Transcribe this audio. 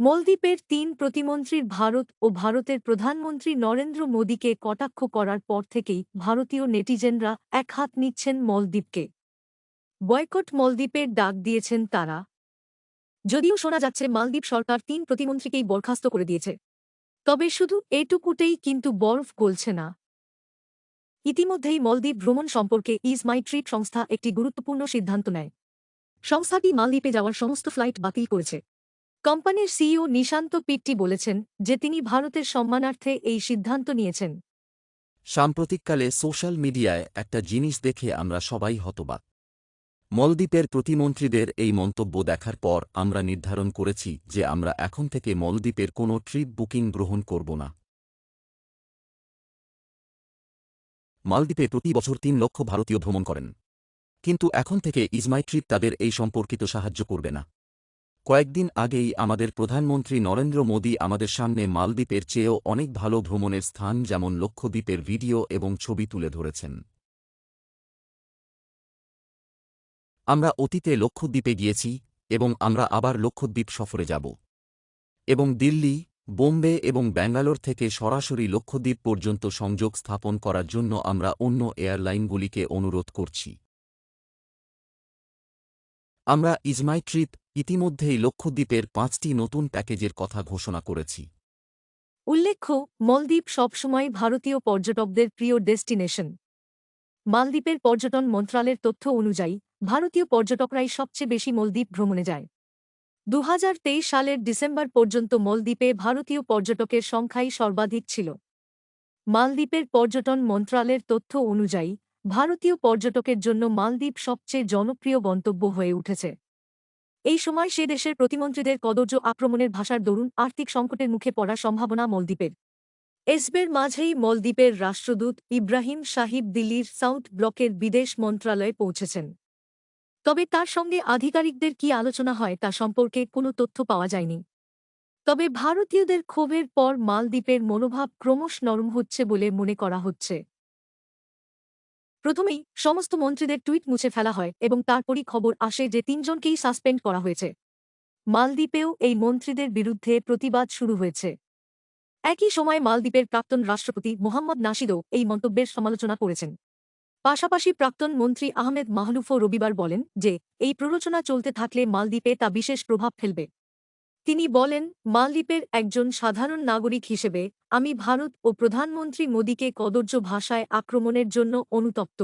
মলদ্বীপের তিন প্রতিমন্ত্রীর ভারত ও ভারতের প্রধানমন্ত্রী নরেন্দ্র মোদীকে কটাক্ষ করার পর থেকেই ভারতীয় নেটিজেনরা এক হাত নিচ্ছেন মলদ্বীপকে। বয়কট মলদ্বীপের ডাক দিয়েছেন তারা। যদিও শোনা যাচ্ছে মালদ্বীপ সরকার তিন প্রতিমন্ত্রীকেই বরখাস্ত করে দিয়েছে। তবে শুধু এটুকুটেই কিন্তু বরফ গলছে না। ইতিমধ্যেই মলদ্বীপ ভ্রমণ সম্পর্কে ইজ মাই ট্রিপ সংস্থা একটি গুরুত্বপূর্ণ সিদ্ধান্ত নেয়। সংস্থাটি মালদ্বীপে যাওয়ার সমস্ত ফ্লাইট বাতিল করেছে। কোম্পানির সিইও নিশান্ত পিট্টি বলেছেন যে তিনি ভারতের সম্মানার্থে এই সিদ্ধান্ত নিয়েছেন। সাম্প্রতিককালে সোশ্যাল মিডিয়ায় একটা জিনিস দেখে আমরা সবাই হতবাক। মলদ্বীপের প্রতিমন্ত্রীদের এই মন্তব্য দেখার পর আমরা নির্ধারণ করেছি যে আমরা এখন থেকে মলদ্বীপের কোনো ট্রিপ বুকিং গ্রহণ করব না। মালদ্বীপে প্রতি বছর তিন লক্ষ ভারতীয় ভ্রমণ করেন। কিন্তু এখন থেকে ইজমাই ট্রিপ তাদের এই সম্পর্কিত সাহায্য করবে না। কয়েকদিন আগেই আমাদের প্রধানমন্ত্রী নরেন্দ্র মোদী আমাদের সামনে মালদ্বীপের চেয়েও অনেক ভালো ভ্রমণের স্থান, যেমন লক্ষদ্বীপের ভিডিও এবং ছবি তুলে ধরেছেন। আমরা অতীতে লক্ষদ্বীপে গিয়েছি এবং আমরা আবার লক্ষদ্বীপ সফরে যাব। এবং দিল্লি, বোম্বে এবং ব্যাঙ্গালোর থেকে সরাসরি লক্ষদ্বীপ পর্যন্ত সংযোগ স্থাপন করার জন্য আমরা অন্য এয়ারলাইনগুলিকে অনুরোধ করছি। আমরা ইজমাই ট্রিপ ইতিমধ্যেই লক্ষদ্বীপের পাঁচটি নতুন প্যাকেজের কথা ঘোষণা করেছি। উল্লেখ্য, মলদ্বীপ সবসময় ভারতীয় পর্যটকদের প্রিয় ডেস্টিনেশন। মালদ্বীপের পর্যটন মন্ত্রণালয়ের তথ্য অনুযায়ী, ভারতীয় পর্যটকরাই সবচেয়ে বেশি মলদ্বীপ ভ্রমণে যায়। দুহাজার তেইশ সালের ডিসেম্বর পর্যন্ত মলদ্বীপে ভারতীয় পর্যটকের সংখ্যাই সর্বাধিক ছিল। মালদ্বীপের পর্যটন মন্ত্রণালয়ের তথ্য অনুযায়ী, ভারতীয় পর্যটকের জন্য মালদ্বীপ সবচেয়ে জনপ্রিয় গন্তব্য হয়ে উঠেছে। এই সময় সে দেশের প্রতিমন্ত্রীদের কদর্য আক্রমণের ভাষার দরুন আর্থিক সংকটের মুখে পড়ার সম্ভাবনা মলদ্বীপের। এসবের মাঝেই মলদ্বীপের রাষ্ট্রদূত ইব্রাহিম সাহিব দিল্লির সাউথ ব্লকের বিদেশ মন্ত্রণালয়ে পৌঁছেছেন। তবে তার সঙ্গে আধিকারিকদের কি আলোচনা হয় তা সম্পর্কে কোনো তথ্য পাওয়া যায়নি। তবে ভারতীয়দের ক্ষোভের পর মালদ্বীপের মনোভাব ক্রমশ নরম হচ্ছে বলে মনে করা হচ্ছে। প্রথমেই সমস্ত মন্ত্রীদের টুইট মুছে ফেলা হয় এবং তারপরই খবর আসে যে তিনজনকেই সাসপেন্ড করা হয়েছে। মালদ্বীপেও এই মন্ত্রীদের বিরুদ্ধে প্রতিবাদ শুরু হয়েছে। একই সময় মালদ্বীপের প্রাক্তন রাষ্ট্রপতি মোহাম্মদ নাশিদও এই মন্তব্যের সমালোচনা করেছেন। পাশাপাশি প্রাক্তন মন্ত্রী আহমেদ মাহলুফও রবিবার বলেন যে, এই প্ররোচনা চলতে থাকলে মালদ্বীপে তা বিশেষ প্রভাব ফেলবে। তিনি বলেন, মালদ্বীপের একজন সাধারণ নাগরিক হিসেবে, আমি ভারত ও প্রধানমন্ত্রী মোদীকে কদর্য ভাষায় আক্রমণের জন্য অনুতপ্ত।